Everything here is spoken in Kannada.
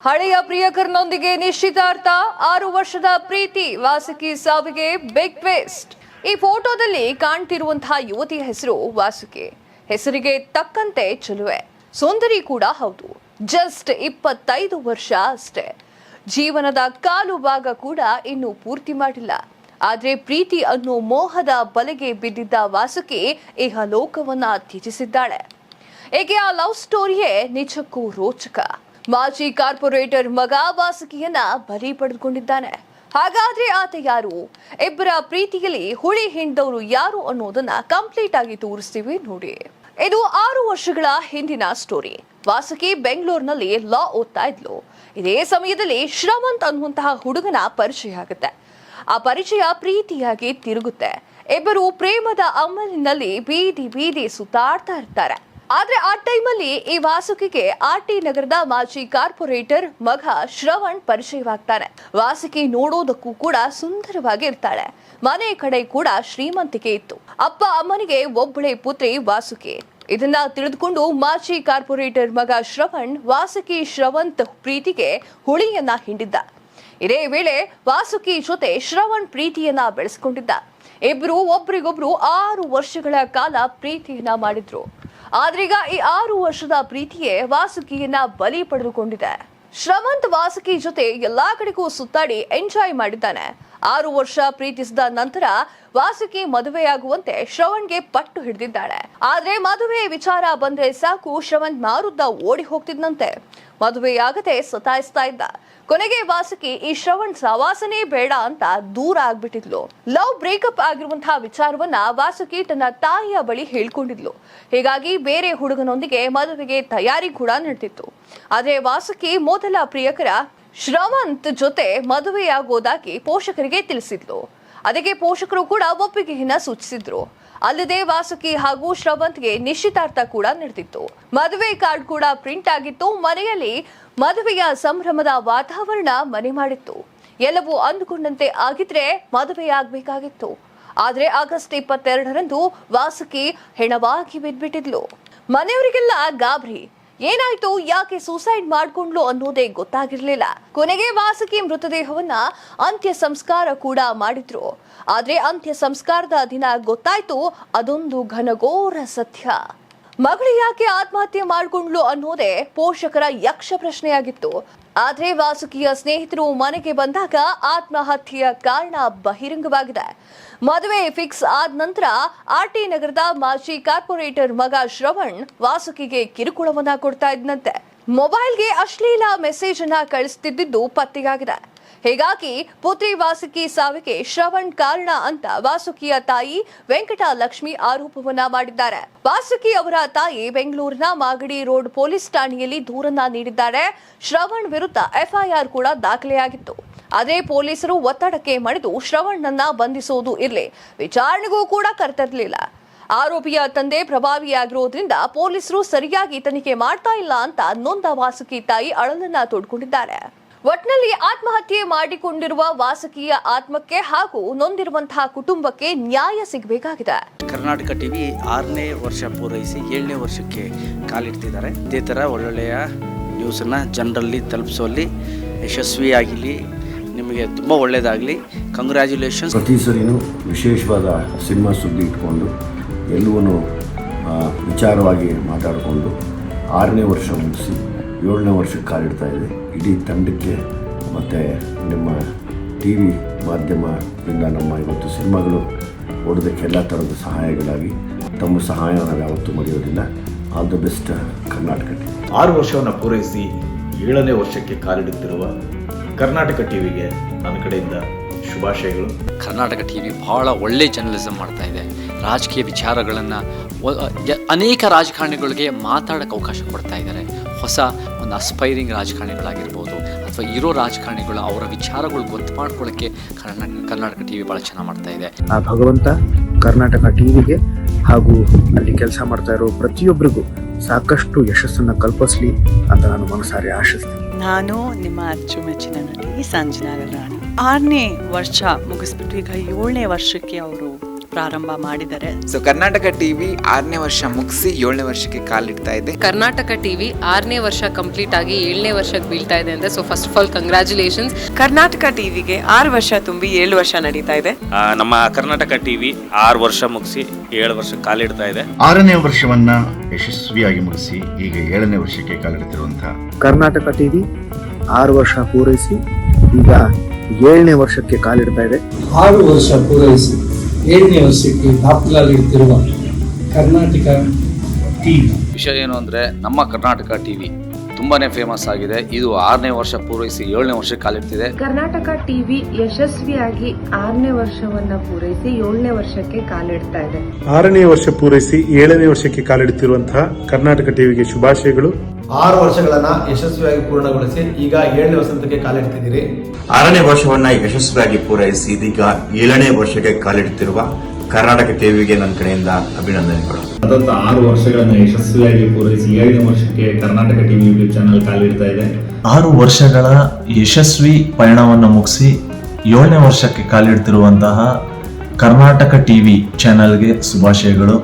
ಹಳೆಯ ಪ್ರಿಯಕರನೊಂದಿಗೆ ನಿಶ್ಚಿತಾರ್ಥ ಆರು ವರ್ಷದ ಪ್ರೀತಿ ವಾಸುಕಿ ಸಾವಿಗೆ ಬಿಗ್ ಟ್ವಿಸ್ಟ್ ಈ ಫೋಟೋದಲ್ಲಿ ಕಾಣ್ತಿರುವಂತಹ ಯುವತಿಯ ಹೆಸರು ವಾಸುಕಿ. ಹೆಸರಿಗೆ ತಕ್ಕಂತೆ ಚೆಲುವೆ. ಸುಂದರಿ ಕೂಡ ಹೌದು. ಜಸ್ಟ್ ಇಪ್ಪತ್ತೈದು ವರ್ಷ ಅಷ್ಟೇ. ಜೀವನದ ಕಾಲು ಭಾಗ ಕೂಡ ಇನ್ನೂ ಪೂರ್ತಿ ಮಾಡಿಲ್ಲ. ಆದ್ರೆ ಪ್ರೀತಿ ಅನ್ನೋ ಮೋಹದ ಬಲೆಗೆ ಬಿದ್ದಿದ್ದ ವಾಸುಕಿ ಇಹ ಲೋಕವನ್ನ ತ್ಯಜಿಸಿದ್ದಾಳೆ. ಏಕೆ ಆ ಲವ್ ಸ್ಟೋರಿಯೇ ನಿಜಕ್ಕೂ ರೋಚಕ? ಮಾಜಿ ಕಾರ್ಪೊರೇಟರ್ ಮಗ ವಾಸುಕಿಯನ್ನ ಬಲಿ ಪಡೆದುಕೊಂಡಿದ್ದಾನೆ. ಹಾಗಾದ್ರೆ ಆತ ಯಾರು? ಇಬ್ಬರ ಪ್ರೀತಿಯಲ್ಲಿ ಹುಳಿ ಹಿಂಡವರು ಯಾರು ಅನ್ನೋದನ್ನ ಕಂಪ್ಲೀಟ್ ಆಗಿ ತೋರಿಸ್ತೀವಿ ನೋಡಿ. ಇದು ಆರು ವರ್ಷಗಳ ಹಿಂದಿನ ಸ್ಟೋರಿ ವಾಸುಕಿ ಬೆಂಗಳೂರಿನಲ್ಲಿ ಲಾ ಓದ್ತಾ ಇದ್ಲು. ಇದೇ ಸಮಯದಲ್ಲಿ ಶ್ರವಂತ್ ಅನ್ನುವಂತಹ ಹುಡುಗನ ಪರಿಚಯ ಆಗುತ್ತೆ. ಆ ಪರಿಚಯ ಪ್ರೀತಿಯಾಗಿ ತಿರುಗುತ್ತೆ. ಇಬ್ಬರು ಪ್ರೇಮದ ಅಮಲಿನಲ್ಲಿ ಬೀದಿ ಬೀದಿ ಸುತ್ತಾಡ್ತಾ ಇರ್ತಾರೆ. ಆದ್ರೆ ಆ ಟೈಮಲ್ಲಿ ಈ ವಾಸುಕಿಗೆ ಆರ್ ಟಿ ನಗರದ ಮಾಜಿ ಕಾರ್ಪೊರೇಟರ್ ಮಗ ಶ್ರವಣ್ ಪರಿಚಯವಾಗ್ತಾನೆ. ವಾಸುಕಿ ನೋಡೋದಕ್ಕೂ ಕೂಡ ಸುಂದರವಾಗಿ ಇರ್ತಾಳೆ. ಮನೆ ಕಡೆ ಕೂಡ ಶ್ರೀಮಂತಿಕೆ ಇತ್ತು. ಅಪ್ಪ ಅಮ್ಮನಿಗೆ ಒಬ್ಬಳೆ ಪುತ್ರಿ ವಾಸುಕಿ. ಇದನ್ನ ತಿಳಿದುಕೊಂಡು ಮಾಜಿ ಕಾರ್ಪೊರೇಟರ್ ಮಗ ಶ್ರವಣ್ ವಾಸುಕಿ ಶ್ರವಂತ್ ಪ್ರೀತಿಗೆ ಹುಳಿಯನ್ನ ಹಿಂಡಿದ್ದ. ಇದೇ ವೇಳೆ ವಾಸುಕಿ ಜೊತೆ ಶ್ರವಣ್ ಪ್ರೀತಿಯನ್ನ ಬೆಳೆಸಿಕೊಂಡಿದ್ದ. ಇಬ್ರು ಒಬ್ರಿಗೊಬ್ರು ಆರು ವರ್ಷಗಳ ಕಾಲ ಪ್ರೀತಿಯನ್ನ ಮಾಡಿದ್ರು. ಆದ್ರೀಗ ಈ ಆರು ವರ್ಷದ ಪ್ರೀತಿಯೇ ವಾಸುಕಿಯನ್ನ ಬಲಿ ಪಡೆದುಕೊಂಡಿದೆ. ಶ್ರವಂತ್ ವಾಸುಕಿ ಜೊತೆ ಎಲ್ಲಾ ಕಡೆಗೂ ಸುತ್ತಾಡಿ ಎಂಜಾಯ್ ಮಾಡಿದ್ದಾನೆ. ಆರು ವರ್ಷ ಪ್ರೀತಿಸಿದ ನಂತರ ವಾಸುಕಿ ಮದುವೆಯಾಗುವಂತೆ ಶ್ರವಣ್ಗೆ ಪಟ್ಟು ಹಿಡಿದಿದ್ದಾಳೆ. ಆದ್ರೆ ಮದುವೆ ವಿಚಾರ ಬಂದ್ರೆ ಸಾಕು, ಶ್ರವಣ್ ಮಾರುದ್ದ ಓಡಿ ಹೋಗ್ತಿದ್ನಂತೆ. ಮದುವೆಯಾಗದೆ ಸತಾಯಿಸ್ತಾ ಇದ್ದ. ಕೊನೆಗೆ ವಾಸುಕಿ, ಈ ಶ್ರವಣ್ ಸವಾಸನೇ ಬೇಡ ಅಂತ ದೂರ ಆಗ್ಬಿಟ್ಟಿದ್ಲು. ಲವ್ ಬ್ರೇಕಪ್ ಆಗಿರುವಂತಹ ವಿಚಾರವನ್ನ ವಾಸುಕಿ ತನ್ನ ತಾಯಿಯ ಬಳಿ ಹೇಳ್ಕೊಂಡಿದ್ಲು. ಹೀಗಾಗಿ ಬೇರೆ ಹುಡುಗನೊಂದಿಗೆ ಮದುವೆಗೆ ತಯಾರಿ ಕೂಡ ನಡೆದಿತ್ತು ಆದ್ರೆ ವಾಸುಕಿ, ಮೊದಲ ಪ್ರಿಯಕರ ಶ್ರವಂತ್ ಜೊತೆ ಮದುವೆಯಾಗೋದಾಗಿ ಪೋಷಕರಿಗೆ ತಿಳಿಸಿದ್ಲು. ಅದಕ್ಕೆ ಪೋಷಕರು ಕೂಡ ಒಪ್ಪಿಗೆಯನ್ನ ಸೂಚಿಸಿದ್ರು. ಅಲ್ಲದೆ ವಾಸುಕಿ ಹಾಗೂ ಶ್ರವಂತ್ಗೆ ನಿಶ್ಚಿತಾರ್ಥ ಕೂಡ ನಡೆದಿತ್ತು ಮದುವೆ ಕಾರ್ಡ್ ಕೂಡ ಪ್ರಿಂಟ್ ಆಗಿತ್ತು. ಮನೆಯಲ್ಲಿ ಮದುವೆಯ ಸಂಭ್ರಮದ ವಾತಾವರಣ ಮನೆ ಮಾಡಿತ್ತು. ಎಲ್ಲವೂ ಅಂದುಕೊಂಡಂತೆ ಆಗಿದ್ರೆ ಮದುವೆಯಾಗಬೇಕಾಗಿತ್ತು. ಆದ್ರೆ ಆಗಸ್ಟ್ ಇಪ್ಪತ್ತೆರಡರಂದು ವಾಸುಕಿ ಹೆಣವಾಗಿ ಬಿದ್ಬಿಟ್ಟಿದ್ಲು. ಮನೆಯವರಿಗೆಲ್ಲ ಗಾಬರಿ. ಏನಾಯ್ತು? ಯಾಕೆ ಸೂಸೈಡ್ ಮಾಡ್ಕೊಂಡ್ಲು ಅನ್ನೋದೇ ಗೊತ್ತಾಗಿರ್ಲಿಲ್ಲ. ಕೊನೆಗೆ ವಾಸುಕಿ ಮೃತದೇಹವನ್ನ ಅಂತ್ಯ ಸಂಸ್ಕಾರ ಕೂಡ ಮಾಡಿದ್ರು. ಆದ್ರೆ ಅಂತ್ಯ ಸಂಸ್ಕಾರದ ದಿನ ಗೊತ್ತಾಯ್ತು, ಅದೊಂದು ಘನಘೋರ ಸತ್ಯ. ಮಗಳು ಯಾಕೆ ಆತ್ಮಹತ್ಯೆ ಮಾಡ್ಕೊಂಡ್ಲು ಅನ್ನೋದೇ ಪೋಷಕರ ಯಕ್ಷ ಪ್ರಶ್ನೆಯಾಗಿತ್ತು. ಆದ್ರೆ ವಾಸುಕಿಯ ಸ್ನೇಹಿತರು ಮನೆಗೆ ಬಂದಾಗ ಆತ್ಮಹತ್ಯೆಯ ಕಾರಣ ಬಹಿರಂಗವಾಗಿದೆ. ಮದುವೆ ಫಿಕ್ಸ್ ಆದ ನಂತರ ಆರ್ ಟಿ ನಗರದ ಮಾಜಿ ಕಾರ್ಪೊರೇಟರ್ ಮಗ ಶ್ರವಣ್ ವಾಸುಕಿಗೆ ಕಿರುಕುಳವನ್ನ ಕೊಡ್ತಾ ಇದ್ದಂತೆ ಮೊಬೈಲ್ಗೆ ಅಶ್ಲೀಲ ಮೆಸೇಜ್ ಅನ್ನ ಕಳಿಸ್ತಿದ್ದಿದ್ದು ಪತ್ತೆಯಾಗಿದೆ. ಹೀಗಾಗಿ ಪುತ್ರಿ ವಾಸುಕಿ ಸಾವಿಗೆ ಶ್ರವಣ್ ಕಾರಣ ಅಂತ ವಾಸುಕಿಯ ತಾಯಿ ವೆಂಕಟಲಕ್ಷ್ಮಿ ಆರೋಪವನ್ನ ಮಾಡಿದ್ದಾರೆ. ವಾಸುಕಿ ಅವರ ತಾಯಿ ಬೆಂಗಳೂರಿನ ಮಾಗಡಿ ರೋಡ್ ಪೊಲೀಸ್ ಠಾಣೆಯಲ್ಲಿ ದೂರನ್ನ ನೀಡಿದ್ದಾರೆ. ಶ್ರವಣ್ ವಿರುದ್ಧ ಎಫ್ಐಆರ್ ಕೂಡ ದಾಖಲೆಯಾಗಿತ್ತು. ಅದೇ ಪೊಲೀಸರು ಒತ್ತಡಕ್ಕೆ ಮಣಿದು ಶ್ರವಣ್ಣನ್ನ ಬಂಧಿಸೋದು ಇರಲಿ, ವಿಚಾರಣೆಗೂ ಕೂಡ ಕರೆತರಲಿಲ್ಲ. ಆರೋಪಿಯ ತಂದೆ ಪ್ರಭಾವಿಯಾಗಿರೋದ್ರಿಂದ ಪೊಲೀಸರು ಸರಿಯಾಗಿ ತನಿಖೆ ಮಾಡ್ತಾ ಇಲ್ಲ ಅಂತ ನೊಂದ ವಾಸುಕಿ ತಾಯಿ ಅಳಲನ್ನ ತೋಡ್ಕೊಂಡಿದ್ದಾರೆ. ಒಟ್ನಲ್ಲಿ ಆತ್ಮಹತ್ಯೆ ಮಾಡಿಕೊಂಡಿರುವ ವಾಸಕೀಯ ಆತ್ಮಕ್ಕೆ ಹಾಗೂ ನೊಂದಿರುವಂತಹ ಕುಟುಂಬಕ್ಕೆ ನ್ಯಾಯ ಸಿಗಬೇಕಾಗಿದೆ. ಕರ್ನಾಟಕ ಟಿವಿ ಆರನೇ ವರ್ಷ ಪೂರೈಸಿ ಏಳನೇ ವರ್ಷಕ್ಕೆ ಕಾಲಿಡ್ತಿದ್ದಾರೆ. ಇದೇ ಥರ ಒಳ್ಳೊಳ್ಳೆಯ ನ್ಯೂಸನ್ನು ಜನರಲ್ಲಿ ತಲುಪಿಸುವಲ್ಲಿ ಯಶಸ್ವಿಯಾಗಿಲಿ ನಿಮಗೆ ತುಂಬ ಒಳ್ಳೆಯದಾಗಲಿ. ಕಂಗ್ರ್ಯಾಚುಲೇಷನ್ಸ್ ಪ್ರತಿ ಸರಿನು ವಿಶೇಷವಾದ ಸಿನಿಮಾ ಸುದ್ದಿ ಇಟ್ಕೊಂಡು ಎಲ್ಲವೂ ವಿಚಾರವಾಗಿ ಮಾತಾಡಿಕೊಂಡು ಆರನೇ ವರ್ಷ ಮುಗಿಸಿ ಏಳನೇ ವರ್ಷಕ್ಕೆ ಕಾಲಿಡ್ತಾ ಇದೆ. ಇಡೀ ತಂಡಕ್ಕೆ ಮತ್ತು ನಿಮ್ಮ ಟಿ ವಿ ಮಾಧ್ಯಮದಿಂದ ನಮ್ಮ ಇವತ್ತು ಸಿನಿಮಾಗಳು ಓಡೋದಕ್ಕೆ ಎಲ್ಲ ಥರದ ಸಹಾಯಗಳಾಗಿ ತಮ್ಮ ಸಹಾಯ ನಾವು ಯಾವತ್ತೂ ಮರೆಯೋದಿಲ್ಲ. All the best Karnataka T ಆರು ವರ್ಷವನ್ನು ಪೂರೈಸಿ ಏಳನೇ ವರ್ಷಕ್ಕೆ ಕಾಲಿಡುತ್ತಿರುವ ಕರ್ನಾಟಕ ಟಿವಿಗೆ ನನ್ನ ಕಡೆಯಿಂದ ಶುಭಾಶಯಗಳು. ಕರ್ನಾಟಕ ಟಿ ವಿ ಭಾಳ ಒಳ್ಳೆ ಜರ್ನಲಿಸಮ್ ಮಾಡ್ತಾ ಇದೆ. ರಾಜಕೀಯ ವಿಚಾರಗಳನ್ನು ಅನೇಕ ರಾಜಕಾರಣಿಗಳಿಗೆ ಮಾತಾಡೋಕ್ಕೆ ಅವಕಾಶ ಕೊಡ್ತಾ ಇದ್ದಾರೆ. ಹೊಸ ಒಂದು ಅಸ್ಪೈರಿಂಗ್ ರಾಜಕಾರಣಿಗಳಾಗಿರ್ಬೋದು ಅಥವಾ ಇರೋ ರಾಜಕಾರಣಿಗಳು ಅವರ ವಿಚಾರಗಳು ಗೊತ್ತು ಮಾಡ್ಕೊಳ್ಳೋಕ್ಕೆ ಕರ್ನಾಟಕ ಕರ್ನಾಟಕ ಟಿ ವಿ ಭಾಳ ಚೆನ್ನಾಗಿ ಮಾಡ್ತಾ ಇದೆ. ಆ ಭಗವಂತ ಕರ್ನಾಟಕ ಟಿವಿಗೆ ಹಾಗೂ ಅಲ್ಲಿ ಕೆಲಸ ಮಾಡ್ತಾ ಇರೋ ಪ್ರತಿಯೊಬ್ಬರಿಗೂ ಸಾಕಷ್ಟು ಯಶಸ್ಸನ್ನು ಕಲ್ಪಿಸಲಿ ಅಂತ ನಾನು ಮನಸಾರಿ ಆಶಿಸ್ತೀನಿ. ನಾನು ನಿಮ್ಮ ಅಚ್ಚುಮೆಚ್ಚಿನ ನಟಿ ಸಂಜನಾ ರಾಣಿ ಆರನೇ ವರ್ಷ ಮುಗಿಸ್ಬಿಟ್ಟು ಈಗ ಏಳನೇ ವರ್ಷಕ್ಕೆ ಅವರು ಪ್ರಾರಂಭ ಮಾಡಿದ್ದಾರೆ ಸೊ ಕರ್ನಾಟಕ ಟಿವಿ ಆರನೇ ವರ್ಷ ಮುಗಿಸಿ ಏಳನೇ ವರ್ಷಕ್ಕೆ ಕಾಲಿಡ್ತಾ ಇದೆ. ಕರ್ನಾಟಕ ಟಿವಿ ಆರನೇ ವರ್ಷ ಕಂಪ್ಲೀಟ್ ಆಗಿ ಏಳನೇ ವರ್ಷಕ್ಕೆ ಬೀಳ್ತಾ ಇದೆ ಅಂದ್ರೆ so first of all congratulations Karnataka ಟಿವಿಗೆ ಆರು ವರ್ಷ ತುಂಬಿ ಏಳು ವರ್ಷ ನಡೀತಾ ಇದೆ. ಆ, ನಮ್ಮ ಕರ್ನಾಟಕ ಟಿವಿ ಆರು ವರ್ಷ ಮುಗಿಸಿ ಏಳು ವರ್ಷ ಕಾಲಿಡ್ತಾ ಇದೆ. ಆರನೇ ವರ್ಷವನ್ನ ಯಶಸ್ವಿಯಾಗಿ ಮುಗಿಸಿ ಈಗ ಏಳನೇ ವರ್ಷಕ್ಕೆ ಕಾಲಿಡುತ್ತಿರುವಂತಹ ಕರ್ನಾಟಕ ಟಿವಿ ಆರು ವರ್ಷ ಪೂರೈಸಿ ಈಗ ಏಳನೇ ವರ್ಷಕ್ಕೆ ಕಾಲಿಡ್ತಾ ಇದೆ. ಆರು ವರ್ಷ ಪೂರೈಸಿ. ಏಳನೇ ವರ್ಷಕ್ಕೆ ದಾಖಲಾಗಿರುತ್ತಿರುವ ಕರ್ನಾಟಕ ಟಿವಿ ವಿಷಯ ಏನು ಅಂದರೆ ನಮ್ಮ ಕರ್ನಾಟಕ ಟಿ ವಿ ತುಂಬಾ ಫೇಮಸ್ ಆಗಿದೆ. ಇದು ಆರನೇ ವರ್ಷ ಪೂರೈಸಿ ಏಳನೇ ವರ್ಷಕ್ಕೆ ಕಾಲಿಡ್ತಿದೆ. ಕರ್ನಾಟಕ ಟಿವಿ ಯಶಸ್ವಿಯಾಗಿ ಆರನೇ ವರ್ಷವನ್ನ ಪೂರೈಸಿ ಏಳನೇ ವರ್ಷಕ್ಕೆ ಕಾಲಿಡ್ತಾ ಇದೆ. ಆರನೇ ವರ್ಷ ಪೂರೈಸಿ ಏಳನೇ ವರ್ಷಕ್ಕೆ ಕಾಲಿಡುತ್ತಿರುವಂತಹ ಕರ್ನಾಟಕ ಟಿವಿಗೆ ಶುಭಾಶಯಗಳು. ಆರು ವರ್ಷಗಳನ್ನ ಯಶಸ್ವಿಯಾಗಿ ಪೂರ್ಣಗೊಳಿಸಿ ಈಗ ಏಳನೇ ವರ್ಷಕ್ಕೆ ಕಾಲಿಡ್ತಿದ್ದೀರಿ. ಆರನೇ ವರ್ಷವನ್ನ ಯಶಸ್ವಿಯಾಗಿ ಪೂರೈಸಿ ಇದೀಗ ಏಳನೇ ವರ್ಷಕ್ಕೆ ಕಾಲಿಡುತ್ತಿರುವ ಕರ್ನಾಟಕ ಟಿವಿಗೆ ನನ್ನ ಕಡೆಯಿಂದ ಅಭಿನಂದನೆಗಳು. ಸತತ ಆರು ವರ್ಷಗಳನ್ನು ಯಶಸ್ವಿಯಾಗಿ ಪೂರೈಸಿ ಏಳನೇ ವರ್ಷಕ್ಕೆ ಕರ್ನಾಟಕ ಟಿವಿ ಯೂಟ್ಯೂಬ್ ಚಾನಲ್ ಕಾಲಿಡ್ತಾ ಇದೆ. ಆರು ವರ್ಷಗಳ ಯಶಸ್ವಿ ಪಯಣವನ್ನು ಮುಗಿಸಿ ಏಳನೇ ವರ್ಷಕ್ಕೆ ಕಾಲಿಡ್ತಿರುವಂತಹ ಕರ್ನಾಟಕ ಟಿವಿ ಚಾನೆಲ್ಗೆ ಶುಭಾಶಯಗಳು.